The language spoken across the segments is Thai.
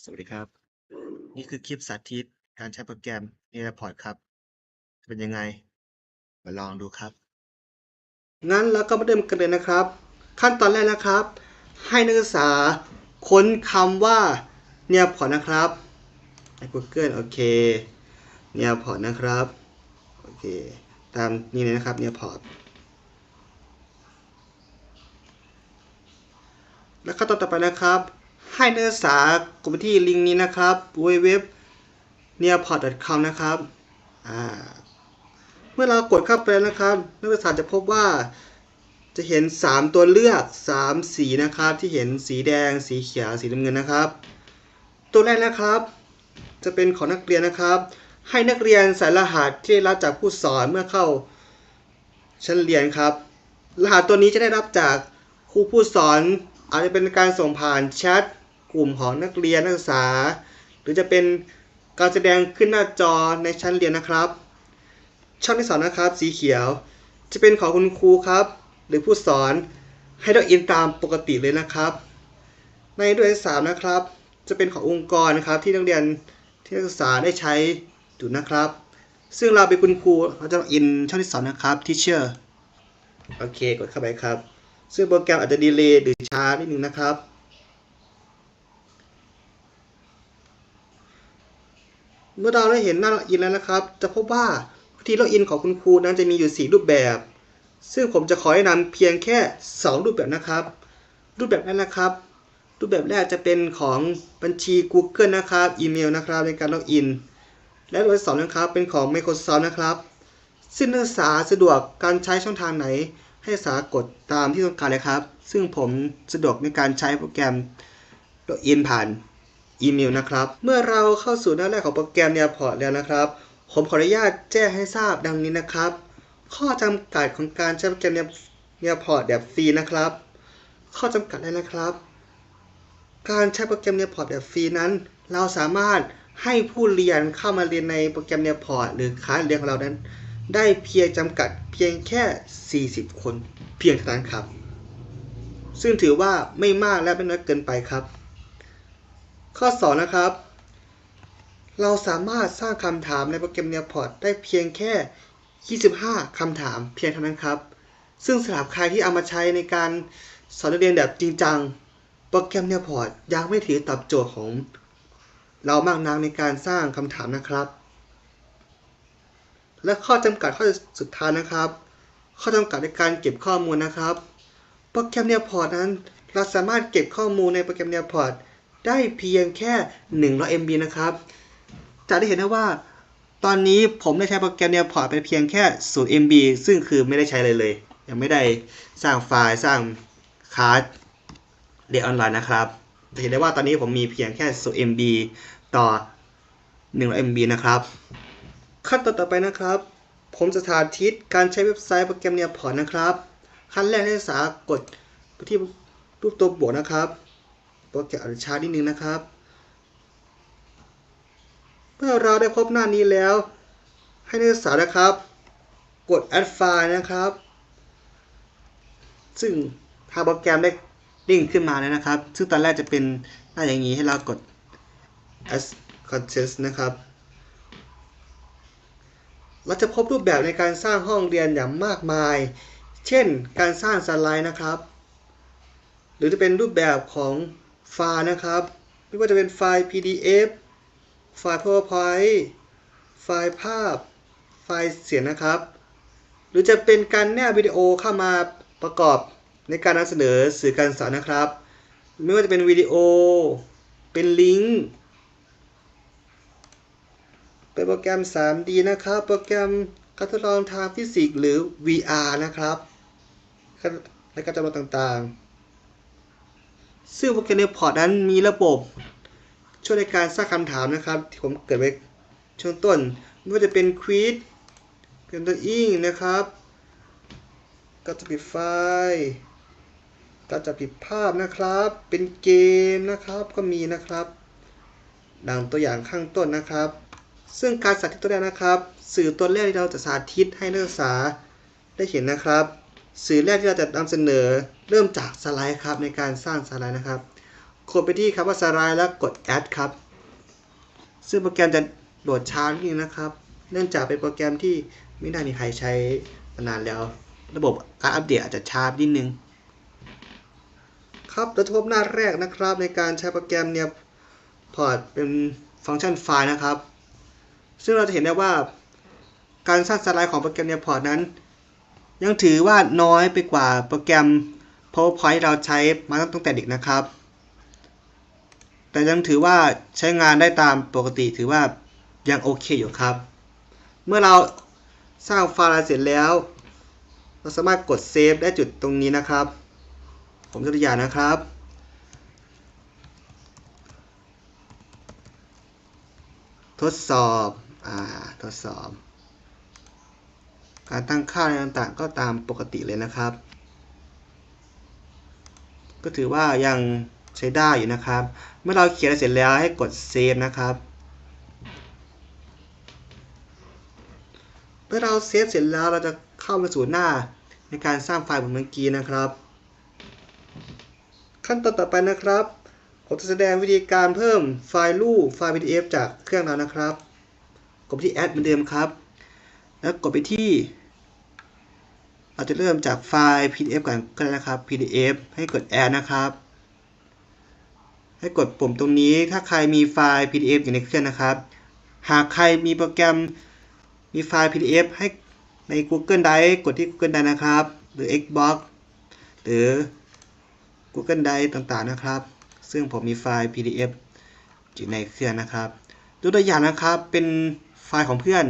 สวัสดีครับ นี่คือคลิปสาธิตการใช้โปรแกรม Airport ครับ เป็นยังไง มาลองดูครับ งั้นเราก็มาเริ่มกันเลยนะครับ ขั้นตอนแรกนะครับ ให้นักศึกษาค้นคำว่าเนียพอนะครับใน Google โอเคเนียพอนะครับ โอเค ตามนี้เลยนะครับเนียพอแล้วขั้นตอนต่อไปนะครับ ให้นักศึกษากดไปที่ลิงก์นี้นะครับ www n e a r p o r t c o m นะครับเมื่อเรากดเข้าไปแล้วนะครับ นักศึกษาจะพบว่าจะเห็น 3 ตัวเลือก 3 สีนะครับ ที่เห็นสีแดง สีเขียว สีน้ำเงินนะครับ ตัวแรกนะครับ จะเป็นของนักเรียนนะครับ ให้นักเรียนใส่รหัสที่ได้รับจากผู้สอนเมื่อเข้าชั้นเรียนครับ รหัสตัวนี้จะได้รับจากครูผู้สอนอาจจะเป็นการส่งผ่านแชท กลุ่มของนักเรียนนักศึกษา หรือจะเป็นการแสดงขึ้นหน้าจอในชั้นเรียนนะครับ ช่องที่สองนะครับ สีเขียว จะเป็นของคุณครูครับ หรือผู้สอนให้เราอินตามปกติเลยนะครับ ในด้วยที่สามนะครับ จะเป็นขององค์กรนะครับที่นักเรียนที่นักศึกษาได้ใช้อยู่นะครับ ซึ่งเราเป็นคุณครูเราจะอินช่องที่สองนะครับ teacher โอเคกดเข้าไปครับ ซึ่งโปรแกรมอาจจะดีเลย์หรือช้านิดนึงนะครับ เมื่อเราได้เห็นหน้าล็อกอินแล้วนะครับ จะพบว่าวิธีล็อกอินของคุณครูนั้นจะมีอยู่ 4 รูปแบบ ซึ่งผมจะขอแนะนำเพียงแค่ 2 รูปแบบนะครับ รูปแบบแรกนะครับ รูปแบบแรกจะเป็นของบัญชี Google นะครับ อีเมลนะครับในการล็อกอิน และรูปแบบสองนะครับเป็นของ Microsoft นะครับ ซึ่งนักศึกษาสะดวกการใช้ช่องทางไหน ให้นักศึกษากดตามที่ต้องการเลยครับ ซึ่งผมสะดวกในการใช้โปรแกรมล็อกอินผ่าน อีเมลนะครับ เมื่อเราเข้าสู่หน้าแรกของโปรแกรม n e a p o r t แล้วนะครับ ผมขออนุญาตแจ้งให้ทราบดังนี้นะครับ ข้อจำกัดของการใช้โปรแกรม n e a p o r t แบบฟรีนะครับ ข้อจำกัดแรกนะครับ การใช้โปรแกรม n e a p o r t แบบฟรีนั้น เราสามารถให้ผู้เรียนเข้ามาเรียนในโปรแกรม n e a p o r t หรือคลาสเรียนของเรานั้น ได้เพียงจำกัดเพียงแค่ 40 คน เพียงเท่านั้นครับ ซึ่งถือว่าไม่มากและไม่น้อยเกินไปครับ ข้อ 2 นะครับ เราสามารถสร้างคำถามในโปรแกรม n e a p o r t ได้เพียงแค่ 25 คำถามเพียงเท่านั้นครับ ซึ่งสำหรับใครที่เอามาใช้ในการสอนนักเรียนแบบจริงจัง โปรแกรม n e a p o r t ยังไม่ถือตอบโจทย์ของ เรามากนักในการสร้างคำถามนะครับ และข้อจำกัดข้อสุดท้ายนะครับ ข้อจำกัดในการเก็บข้อมูลนะครับ โปรแกรม n e a p o r t นั้น เราสามารถเก็บข้อมูลในโปรแกรม n e a p o r t ได้เพียงแค่ 100 MB นะครับ จะได้เห็นได้ว่า ตอนนี้ผมได้ใช้โปรแกรม n e a p o r t ไปเพียงแค่0 MB ซึ่งคือไม่ได้ใช้เลยเลย ยังไม่ได้สร้างไฟล์สร้างคาร์ดเรียนออนไลน์นะครับ จะเห็นได้ว่าตอนนี้ผมมีเพียงแค่0 MB ต่อ 100 MB นะครับ ขั้นตอนต่อไปนะครับ ผมจะสาธิตการใช้เว็บไซต์โปรแกรม n e a p o r t นะครับ ขั้นแรกให้ศึกษากดไปที่รูปตัวบวกนะครับ โปรแกรมอาจจะช้านิดนึงนะครับ เมื่อเราได้พบหน้านี้แล้ว ให้นักศึกษานะครับ กด add file นะครับ ซึ่งทางโปรแกรมได้ดิ่งขึ้นมาแล้วนะครับ ซึ่งตอนแรกจะเป็นหน้าอย่างนี้ให้เรากด as contents นะครับเราจะพบรูปแบบในการสร้างห้องเรียนอย่างมากมาย เช่น การสร้างสไลด์นะครับ หรือจะเป็นรูปแบบของ ไฟล์นะครับ ไม่ว่าจะเป็นไฟล์ PDF ไฟล์ PowerPoint ไฟล์ภาพ ไฟล์เสียงนะครับ หรือจะเป็นการแนบวิดีโอเข้ามาประกอบในการนำเสนอสื่อการสอนนะครับ ไม่ว่าจะเป็นวิดีโอ เป็นลิงก์ เป็นโปรแกรม 3D นะครับ โปรแกรมการทดลองทางฟิสิกส์หรือ VR นะครับและการจำลองต่างๆ ซึ่งโปรแกรมในพอร์ตนั้นมีระบบ ช่วยในการสร้างคำถามนะครับ ที่ผมเกิดไว้ช่วงต้น ไม่ว่าจะเป็นควิดเป็นตัวอิงนะครับ ก็จะปิดไฟล์ก็จะปิดภาพนะครับ เป็นเกมนะครับก็มีนะครับ ดังตัวอย่างข้างต้นนะครับ ซึ่งการสาธิตตัวแรกนะครับ สื่อตัวแรกที่เราจะสาธิตให้นักศึกษาได้เห็นนะครับ สื่อแรกที่เราจะนำเสนอเริ่มจากสไลด์ครับในการสร้างสไลด์นะครับ กดไปที่คำว่าสไลด์แล้วกด add ครับ ซึ่งโปรแกรมจะโหลดช้านิดนึงนะครับ เนื่องจากเป็นโปรแกรมที่ไม่น่ามีใครใช้มานานแล้ว ระบบการอัปเดตอาจจะช้านิดนึง ครับเราจะพบหน้าแรกนะครับในการใช้โปรแกรมเนี่ยพอร์ตเป็นฟังก์ชันไฟล์นะครับ ซึ่งเราจะเห็นได้ว่าการสร้างสไลด์ของโปรแกรมเนี่ยพอร์ตนั้น ยังถือว่าน้อยไปกว่าโปรแกรม PowerPoint เราใช้มาตั้งแต่เด็กนะครับ แต่ยังถือว่าใช้งานได้ตามปกติถือว่ายังโอเคอยู่ครับ เมื่อเราสร้างไฟล์เสร็จแล้ว เราสามารถกดเซฟได้จุดตรงนี้นะครับ ผมจะตัวอย่างนะครับทดสอบ อ่า ทดสอบ การตั้งค่าอะไรต่างๆ ก็ตามปกติเลยนะครับ ก็ถือว่ายังใช้ได้อยู่นะครับ เมื่อเราเขียนเสร็จแล้วให้กดเซฟนะครับเมื่อเราเซฟเสร็จแล้วเราจะเข้ามาสู่หน้าในการสร้างไฟล์เหมือนเมื่อกี้นะครับ ขั้นตอนต่อไปนะครับผมจะแสดงวิธีการเพิ่มไฟล์รูปไฟล์ PDF จากเครื่องเรานะครับ กดที่ Add เหมือนเดิมครับ แล้วกดไปที่ เราจะเริ่มจากไฟล์ PDF ก่อนก็ได้นะครับ PDF ให้กด Add นะครับ ให้กดปุ่มตรงนี้ถ้าใครมีไฟล์ PDF อยู่ในเครื่องนะครับ หากใครมีโปรแกรมมีไฟล์ PDF ให้ใน Google Drive กดที่ Google Drive นะครับ หรือ Xbox หรือ Google Drive ต่างๆนะครับ ซึ่งผมมีไฟล์ PDF อยู่ในเครื่องนะครับตัวอย่างนะครับเป็นไฟล์ของเพื่อน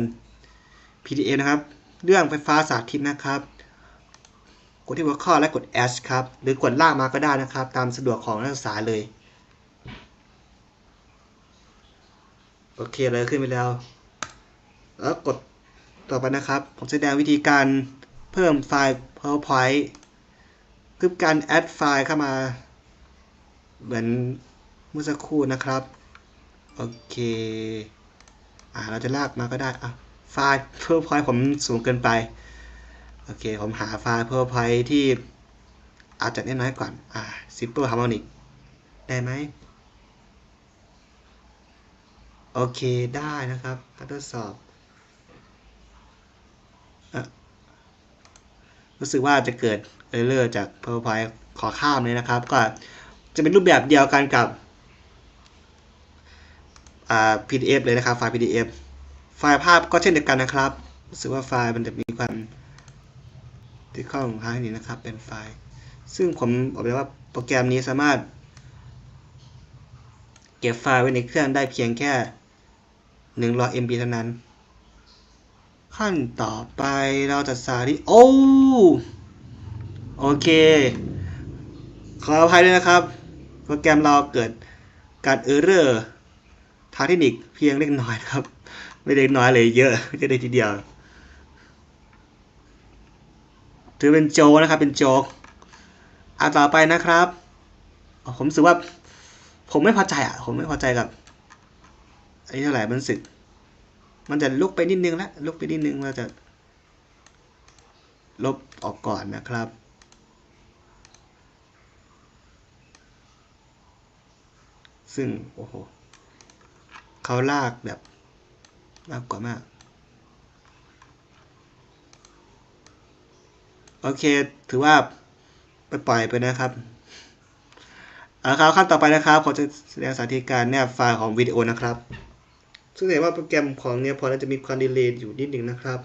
PDF นะครับ เรื่องไฟฟ้าสาธิตนะครับ กดที่หัวข้อและกด Add ครับ หรือกดลากมาก็ได้นะครับ ตามสะดวกของนักศึกษาเลย โอเคเลยขึ้นไปแล้ว แล้วกดต่อไปนะครับ ผมแสดงวิธีการเพิ่มไฟล์ PowerPoint คือการ add ไฟล์เข้ามา เหมือนเมื่อสักครู่นะครับ โอเค อ่าเราจะลากมาก็ได้อะ ไฟล์ PowerPoint ผมสูงเกินไป โอเค ผมหาไฟล์ PowerPoint ที่อาจจะน้อยก่อน อ่า Simple Harmonic ได้ไหม โอเค ได้นะครับทดสอบอรู้สึกว่าจะเกิดเออร์เลอร์จาก PowerPoint ขอข้ามเลยนะครับ ก็จะเป็นรูปแบบเดียวกันกับอ่า PDF เลยนะครับ ไฟล์ PDF ไฟล์ภาพก็เช่นเดียวกันนะครับ รู้สึกว่าไฟล์มันจะมีความที่ข้องค้างนี้นะครับ เป็นไฟล์ ซึ่งผมบอกเลยว่าโปรแกรมนี้สามารถ เก็บไฟล์ไว้ในเครื่องได้เพียงแค่100 MB เท่านั้น ขั้นต่อไปเราจะสาธิตโอ้โอเค ขออภัยด้วยนะครับ โปรแกรมเราเกิดการเออร์เรอร์ทางเทคนิคเพียงเล็กน้อยครับ ไม่เล็กน้อยเลยเยอะจะได้ทีเดียว ถือเป็นโจนะครับ เป็นโจกอะต่อไปนะครับ ผมรู้สึกว่า ผมไม่พอใจอะ ผมไม่พอใจกับไอ้เท่าไหร่มันสึก มันจะลุกไปนิดนึงแล้วลุกไปนิดนึงเราจะลบออกก่อนนะครับซึ่ง โอ้โหเขาลากแบบ ลากกว่ามาก โอเค ถือว่าไปปล่อยไปนะครับเอาครับขั้นต่อไปนะครับผมจะแสดงสาธิตการแนบไฟล์ของวิดีโอนะครับ ซึ่งเห็นว่าโปรแกรมของเนี่ยพอจะมีความดีเลย์อยู่นิดหนึ่งนะครับ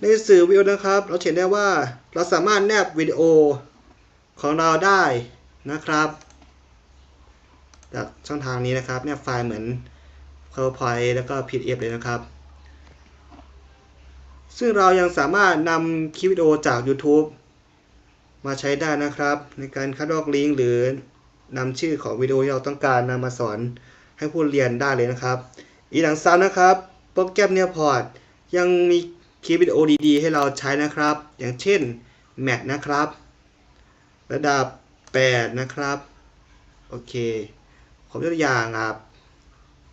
ในสื่อวิดีโอนะครับ เราเห็นได้ว่าเราสามารถแนบวิดีโอของเราได้นะครับจากช่องทางนี้นะครับแนบไฟล์เหมือน PowerPoint แล้วก็ PDF เลยนะครับ ซึ่งเรายังสามารถนำคลิปวิดีโอจาก YouTube มาใช้ได้นะครับ ในการคัดลอกลิงก์หรือนำชื่อของวิดีโอที่เราต้องการนำมาสอนให้ผู้เรียนได้เลยนะครับ อีกหลังซ้ำนะครับ โปรแกรมเนียพอร์ตยังมีคลิปวิดีโอดีๆ ให้เราใช้นะครับ อย่างเช่น Mac นะครับ ระดับ 8 นะครับ โอเคผมยกตัวอย่างครับ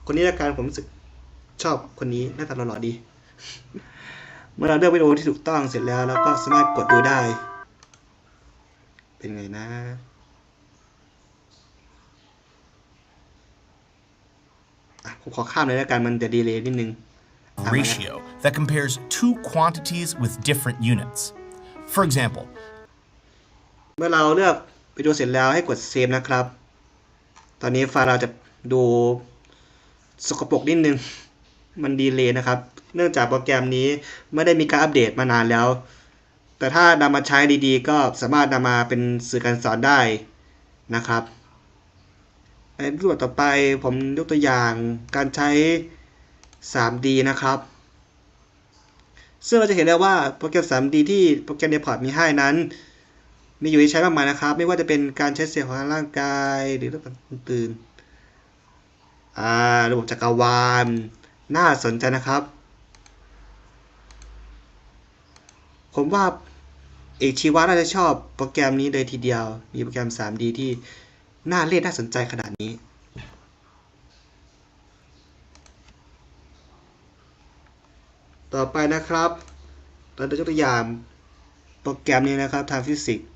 คนนี้ละกันผมรู้สึกชอบคนนี้หน้าตาหล่อๆดี เมื่อเราเลือกวิดีโอที่ถูกต้องเสร็จแล้วเราก็สามารถกดดูได้ เป็นไงนะผมขอข้ามเลยแล้วกันมันจะดีเลย์นิดนึง ratio that compares two quantities with different units for example เมื่อเราเลือกวิดีโอเสร็จแล้วให้กดเซฟนะครับ ตอนนี้ไฟล์เราจะดู สกปรกนิดนึง มันดีเลยนะครับ เนื่องจากโปรแกรมนี้ไม่ได้มีการอัปเดตมานานแล้ว แต่ถ้านำมาใช้ดีๆ ก็สามารถนำมาเป็นสื่อการสอนได้นะครับในรูปต่อไปผมยกตัวอย่างการใช้ 3D นะครับ ซึ่งเราจะเห็นได้ว่าโปรแกรม 3D ที่โปรแกรม Deport มีให้นั้น มีอยู่ให้ใช้มากมายนะครับ ไม่ว่าจะเป็นการใช้เสียงของร่างกายหรือระบบตื่น ระบบจักรวาล น่าสนใจนะครับ ผมว่าเอกชีวะน่าจะชอบโปรแกรมนี้เลยทีเดียว มีโปรแกรม 3D ที่น่าเล่นน่าสนใจขนาดนี้ ต่อไปนะครับ เราจะยกตัวอย่างโปรแกรมนี้นะครับทางฟิสิกส์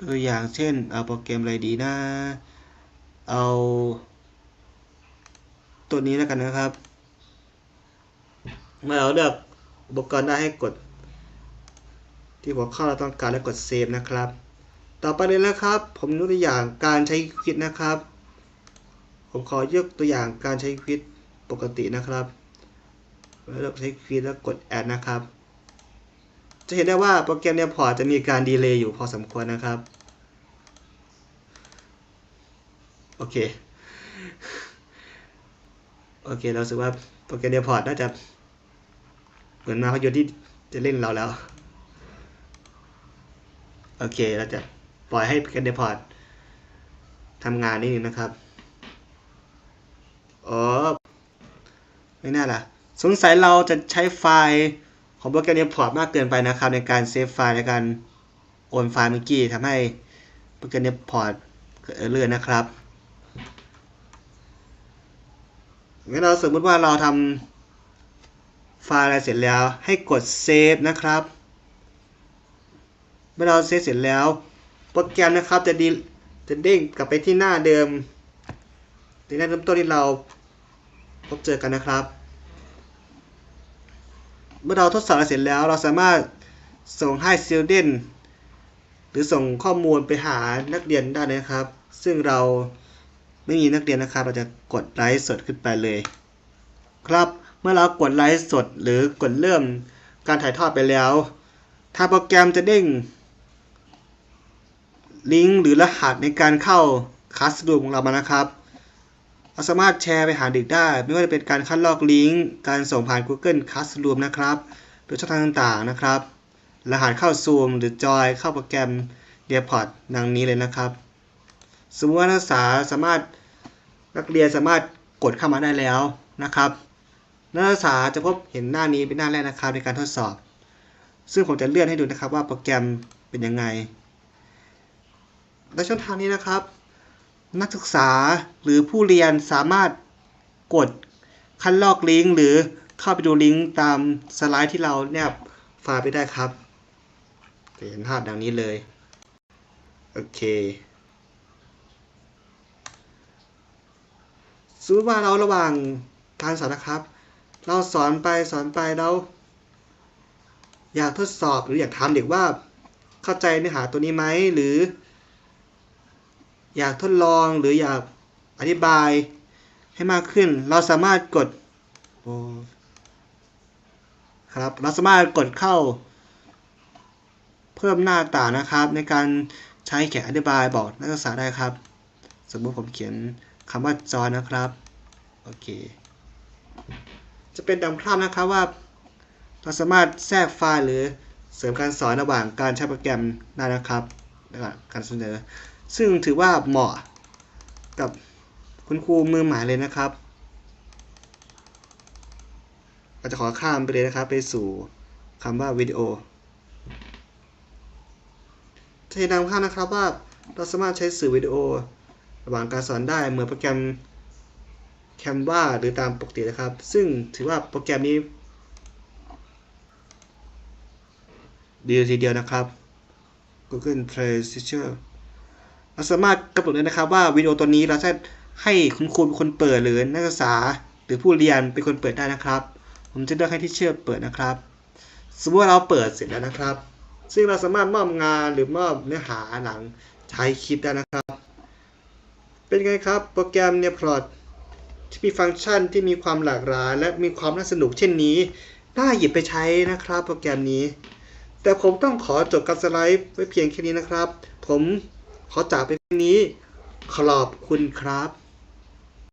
ตัวอย่างเช่นเอาโปรแกรมอะไรดีนะ เอาตัวนี้แล้วกันนะครับ เมื่อเราเลือกอุปกรณ์ได้ให้กด ที่หัวข้อเราต้องการแล้วกดเซฟนะครับ ต่อไปเลยนะครับ ผมยกตัวอย่างการใช้ควิดนะครับ ผมขอยกตัวอย่างการใช้ควิดปกตินะครับแล้วเลือกใช้ควิดแล้วกดแอดนะครับ จะเห็นได้ว่าโปรแกรมเนี่ยพอจะมีการดีเลย์อยู่พอสมควรนะครับ โอเค โอเค เราสึกว่าโปรแกรมเนี่ยพอร์ตน่าจะ เหมือนมาพยนตร์ที่จะเล่นเราแล้ว โอเค เราจะปล่อยให้โปรแกรมเนี่ยพอร์ตทำงานนิดนึงนะครับ อ๋อ ไม่น่าล่ะ สงสัยเราจะใช้ไฟล์ของโปรแกรม import มากเกินไปนะครับ ในการเซฟไฟล์ในการโอนไฟล์เมื่อกี้ทำให้โปรแกรม import เกิดเรื่อนนะครับ งั้นเราสมมติว่าเราทำไฟล์อะไรเสร็จแล้วให้กดเซฟนะครับ เมื่อเราเซฟเสร็จแล้วโปรแกรมนะครับจะดีจะเด้งกลับไปที่หน้าเดิมที่หน้าเริ่มต้นที่เราพบเจอกันนะครับ เมื่อเราทดสอบเสร็จแล้วเราสามารถส่งให้ student หรือส่งข้อมูลไปหานักเรียนได้นะครับ ซึ่งเรา ไม่มีนักเรียนนะครับ เราจะกดไลฟ์สดขึ้นไปเลย ครับ เมื่อเรากดไลฟ์สดหรือกดเริ่มการถ่ายทอดไปแล้ว ทางโปรแกรมจะเด้งลิงก์หรือรหัสในการเข้าคลาสรูมของเรามานะครับ เราสามารถแชร์ไปหาเด็กได้ ไม่ว่าจะเป็นการคัดลอกลิงก์ การส่งผ่าน Google Classroom นะครับหรือช่องทางต่างๆนะครับ รหัสเข้า Zoom หรือจอยเข้าโปรแกรม d e p o r t ดังนี้เลยนะครับ สมมติว่านักศึกษาสามารถนักเรียนสามารถกดเข้ามาได้แล้วนะครับ นักศึกษาจะพบเห็นหน้านี้เป็นหน้าแรกนะครับในการทดสอบ ซึ่งผมจะเลื่อนให้ดูนะครับว่าโปรแกรมเป็นยังไงในช่องทางนี้นะครับ นักศึกษาหรือผู้เรียนสามารถกดคัดลอกลิงก์หรือเข้าไปดูลิงก์ตามสไลด์ที่เราแนบไฟล์ไปได้ครับจะเห็นภาพดังนี้เลย โอเค สมมติว่าเราระหว่างการสอนนะครับ เราสอนไปสอนไปเราอยากทดสอบหรืออยากถามเด็กว่าเข้าใจเนื้อหาตัวนี้ไหมหรือ อยากทดลองหรืออยากอธิบายให้มากขึ้น เราสามารถกดครับเราสามารถกดเข้า เพิ่มหน้าต่างนะครับ ในการใช้เขียนอธิบายบอกนักศึกษาได้ครับ สมมติผมเขียน คำว่าจอนะครับ โอเค จะเป็นดังภาพนะครับว่า เราสามารถแทรกไฟล์หรือเสริมการสอนระหว่างการใช้โปรแกรมได้นะครับการเสนอ ซึ่งถือว่าเหมาะกับคุณครูมือใหม่เลยนะครับเราจะขอข้ามไปเลยนะครับ ไปสู่คำว่าวิดีโอจะเห็นดังภาพนะครับว่าเราสามารถใช้สื่อวิดีโอ ระหว่างการสอนได้เหมือนโปรแกรม Canva หรือตามปกตินะครับ ซึ่งถือว่าโปรแกรมนี้ ดีทีเดียวนะครับ Google Play Teacher เราสามารถกำหนดได้นะครับว่าวิดีโอตัวนี้เราจะให้คุณครูเป็นคนเปิดหรือนักศึกษาหรือผู้เรียนเป็นคนเปิดได้นะครับ ผมจะเลือกให้ที่เชื่อเปิดนะครับ สมมติว่าเราเปิดเสร็จแล้วนะครับ ซึ่งเราสามารถมอบงานหรือมอบเนื้อหาหลังใช้คลิปได้นะครับ เป็นไงครับ โปรแกรมเนี่ยพลอตที่มีฟังก์ชันที่มีความหลากหลาย และมีความน่าสนุกเช่นนี้ น่าหยิบไปใช้นะครับ โปรแกรมนี้ แต่ผมต้องขอจบการสไลด์ไว้เพียงแค่นี้นะครับ ผมขอจากไปเพียงนี้ ขอบคุณครับ